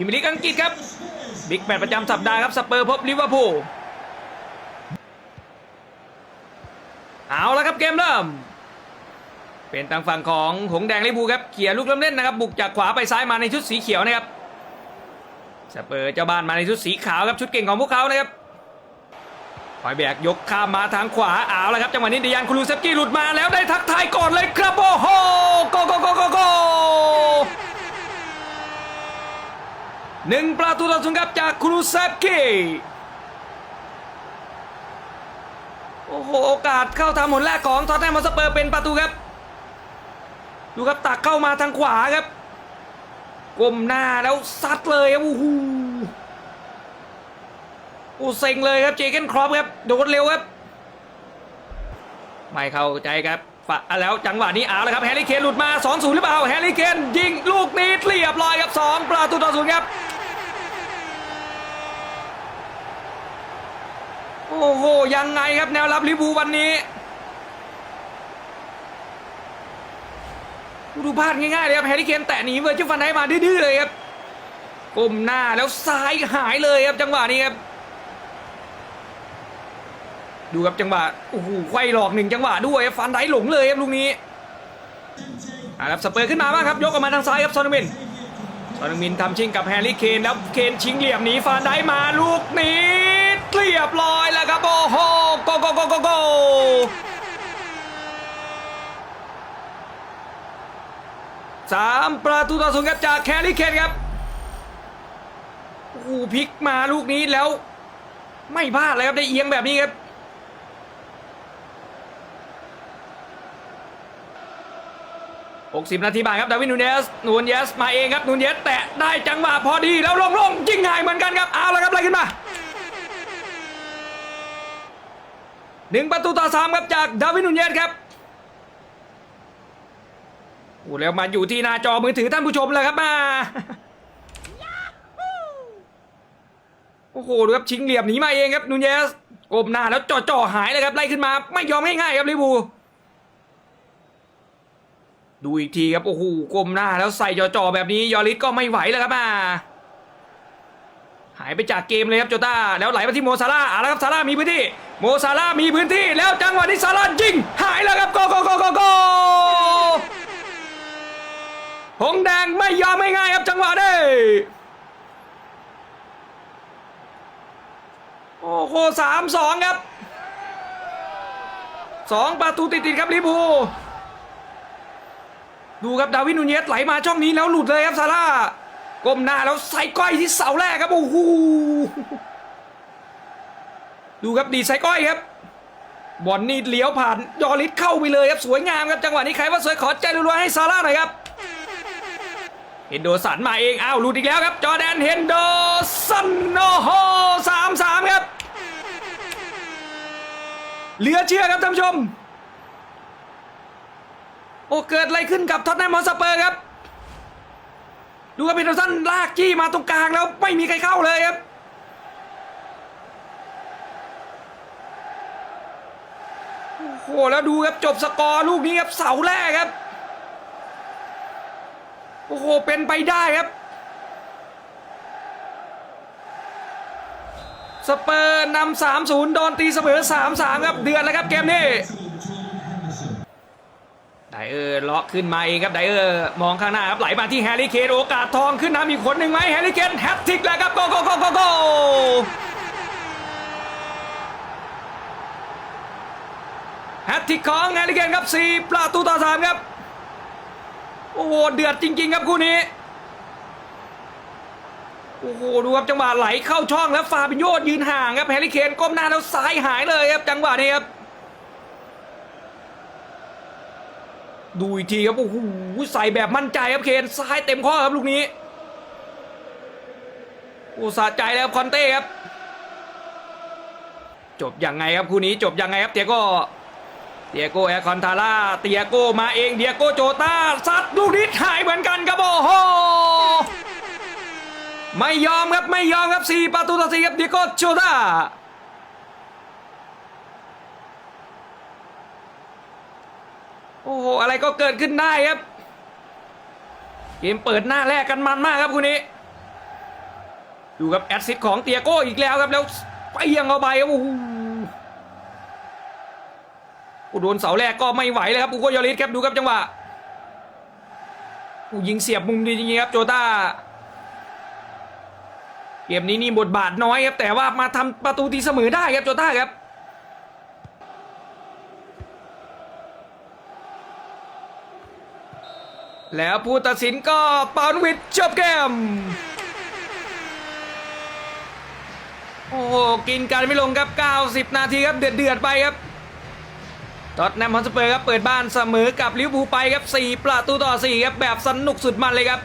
พิมลีกอังกฤษครับ บิ๊กแมตช์ประจำสัปดาห์ครับ สเปอร์พบลิเวอร์พูล เอาละครับเกมเริ่ม เป็นทางฝั่งของหงส์แดงลิเวอร์พูลครับเขี่ยลูกเริ่มเล่นนะครับ บุกจากขวาไปซ้ายมาในชุดสีเขียวนะครับ สเปอร์เจ้าบ้านมาในชุดสีขาวครับชุดเก่งของพวกเขานะครับคอยแบกยกข้ามมาทางขวาเอาละครับจังหวะนี้เดียนคูลูเซฟกี้หลุดมาแล้วได้ทักทายก่อนเลยครับโอ้โหโกโกโกโกโก หนึ่งประตูต่อศูนย์ครับจากคูลูเซฟกีโอ้โหโอกาสเข้าทำหนแรกของทอตแนมอสเปอร์เป็นประตูครับ ดูครับตักเข้ามาทางขวาครับก้มหน้าแล้วซัดเลยครับโอ้โหโอ้เซ็งเลยครับเจเกนครอปครับโดดเร็วครับ ไม่เข้าใจครับ ฝะแล้วจังหวะนี้เอาแล้วครับแฮร์รี่เคนหลุดมา 2-0 หรือเปล่าแฮร์รี่เคนยิงลูกนี้เรียบร้อยครับ 2 ประตูต่อศูนย์ครับ โอ้โห ยังไงครับแนวรับลิเวอร์พูวันนี้ดูพลาดง่ายๆเลยครับแฮร์รี่เคนแตะหนีเวอร์จิฟันได้มาดื้อๆเลยครับก้มหน้าแล้วซ้ายหายเลยครับจังหวะนี้ครับ ดูครับจังหวะโอ้โหไขว้หลอกหนึ่งจังหวะด้วยฟันไดหลงเลยครับลูกนี้อ่าครับสเปอร์ขึ้นมาบ้างครับ ยกออกมาทางซ้ายครับซอนมินซอนมินทำชิงกับแฮร์รี่เคนแล้วเคนชิงเหลี่ยมหนีฟันไดมาลูกนี้เรียบร้อยแล้วครับโอ้โหโกโกโกโกโกสามประตูต่อศูนย์ครับจากแคลรี่เคนครับโอ้โหพลิกมาลูกนี้แล้ว ไม่พลาดเลยครับได้เอียงแบบนี้ครับ 60 นาทีบ่ายครับดาวินนูเนสนูนเยสมาเองครับนูนเยสแตะได้จังหวะพอดีแล้วลงลงยิงง่ายเหมือนกันครับเอาละครับอะไรขึ้นมาหนึ่งประตูต่อสามครับจากดาวินนูนเยสครับโอ้แล้วมาอยู่ที่หน้าจอมือถือท่านผู้ชมเลยครับมาโอ้โหดูครับชิงเหลี่ยมหนีมาเองครับนูนเยสก้มหน้าแล้วจ่อจ่อๆหายเลยครับไล่ขึ้นมาไม่ยอมง่ายๆครับลิเวอร์พู ดูอีกทีครับโอ้โหก้มหน้าแล้วใส่จ่อจอๆแบบนี้ยอริสก็ไม่ไหวแล้วครับมาหายไปจากเกมเลยครับโจต้าแล้วไหลมาที่โมซาร่าอะแล้วครับซาร่ามีพื้นที่โมซาร่ามีพื้นที่แล้วจังหวะนี้ซาร่ายิงหายแล้วครับโกโกโกโกโกหงแดงไม่ยอมไม่ง่ายครับจังหวะนี้โอ้โหสามสองครับสองประตูติดๆครับลิเวอร์พูล ดูครับดาวินนูเนสไหลมาช่องนี้แล้วหลุดเลยครับซาร่าก้มหน้าแล้วใส่ก้อยที่เสาแรกครับโอ้โหดูครับดีใส่ก้อยครับบอลนี่เลี้ยวผ่านยอริสเข้าไปเลยครับสวยงามครับจังหวะนี้ใครว่าสวยขอใจรัวๆให้ซาร่าหน่อยครับเฮนโดสันมาเองอ้าวหลุดอีกแล้วครับ จอแดนเฮนโดสันโอ้โหสามสามครับเหลือเชื่อครับท่านผู้ชม โอ้เกิดอะไรขึ้นกับท็อตแนมฮอสเปอร์ครับ ดูครับเฮนโดสันลากจี้มาตรงกลางแล้วไม่มีใครเข้าเลยครับโอ้โหแล้วดูครับจบสกอร์ลูกนี้ครับเสาแรกครับโอ้โหเป็นไปได้ครับสเปอร์นำสามศูนย์โดนตีเสมอสามสามครับ เดือนแล้วครับเกมนี้ เออร์เลาะขึ้นมาเองครับไดเออร์มองข้างหน้าครับไหลมาที่แฮร์รี่เคนโอกาสทองขึ้นนำอีกคนหนึ่งไหมแฮร์รี่เคนแฮตทริกแล้วครับโกโกโกโกโกแฮตทริกของแฮร์รี่เคนครับสี่ประตูต่อสามครับโอ้โหเดือดจริง ๆ ครับคู่นี้โอ้โหดูครับจังหวะไหลเข้าช่องแล้วฟาบินโยดยืนห่างครับแฮร์รี่เคนก้มหน้าแล้วซ้ายหายเลยครับจังหวะนี้ครับ ดูอีกทีครับโอ้โหใส่แบบมั่นใจครับเคนซ้ายเต็มข้อครับลูกนี้โอ้สะใจแล้วครับคอนเต้ครับ จบยังไงครับคู่นี้จบยังไงครับเตียโก้เดียโกแอคอนทาร่าเตียโกมาเองเดียโกโจตาซัดลูกนี้หายเหมือนกันครับโอ้โหไม่ยอมครับไม่ยอมครับสี่ประตูต่อสี่ครับเดียโกโจตา โอ้โหอะไรก็เกิดขึ้นได้ครับ เกมเปิดหน้าแรกกันมันมากครับคู่นี้ ดูครับแอดซิสของเตียโก้อีกแล้วครับแล้วไปยังเอาไปครับโอ้โหโอ้โดนเสาแรกก็ไม่ไหวเลยครับอูโกยอริสครับดูครับจังหวะโอ้ยิงเสียบมุมดีจริงๆครับโจต้าเกมนี้นี่บทบาทน้อยครับแต่ว่ามาทำประตูตีเสมอได้ครับโจต้าครับ แล้วผู้ตัดสินก็ปานวิทย์จบเกม โอ้โห กินกันไม่ลงครับ 90 นาทีครับ เดือดเดือดๆไปครับ ตอตแนมฮอตสเปอร์ครับ เปิดบ้านเสมอกับลิเวอร์พูลไปครับ 4 ประตูต่อ 4 ครับ แบบสนุกสุดมันเลยครับ